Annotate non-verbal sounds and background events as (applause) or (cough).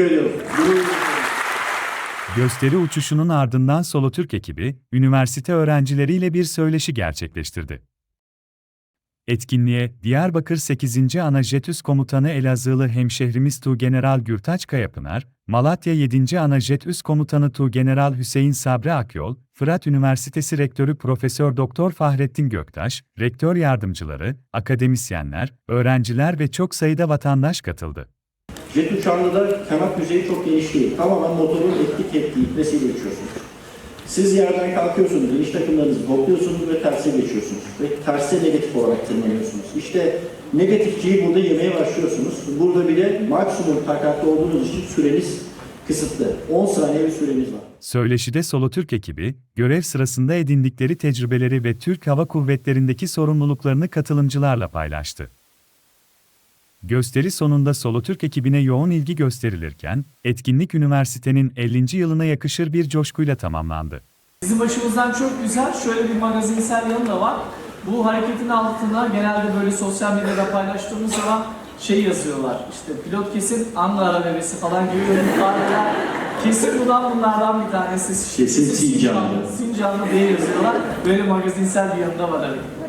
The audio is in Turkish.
Teşekkür ediyorum. Gösteri uçuşunun ardından Solotürk ekibi, üniversite öğrencileriyle bir söyleşi gerçekleştirdi. Etkinliğe, Diyarbakır 8. Anajetüs Komutanı Elazığlı hemşehrimiz Tuğgeneral Gürtaç Kayapınar, Malatya 7. Anajetüs Komutanı Tuğgeneral Hüseyin Sabri Akyol, Fırat Üniversitesi Rektörü Profesör Doktor Fahrettin Göktaş, rektör yardımcıları, akademisyenler, öğrenciler ve çok sayıda vatandaş katıldı. Jet uçağında da kanat yüzeyi çok geniş. Tamamen motorun etki tepki iplesiyle uçuyorsunuz. Siz yerden kalkıyorsunuz, iniş takımlarınızı topluyorsunuz ve terse geçiyorsunuz. Ve terse negatif olarak tırmanıyorsunuz. İşte negatifçiyi burada yemeye başlıyorsunuz. Burada bile maksimum takatli olduğunuz için süreniz kısıtlı. 10 saniye bir süreniz var. Söyleşide Solotürk ekibi, görev sırasında edindikleri tecrübeleri ve Türk Hava Kuvvetleri'ndeki sorumluluklarını katılımcılarla paylaştı. Gösteri sonunda Solotürk ekibine yoğun ilgi gösterilirken, etkinlik üniversitenin 50. yılına yakışır bir coşkuyla tamamlandı. Bizim başımızdan çok güzel şöyle bir magazinsel yanı da var. Bu hareketin altına genelde böyle sosyal medyada paylaştığımız zaman şey yazıyorlar. İşte pilot kesin Ankara bebesi falan gibi (laughs) ifadeler. Kesin bundan bunlardan bir tanesi. Kesin Sincanlı. Sincanlı diye yazıyorlar. Böyle magazinsel bir yanı da var hareketin.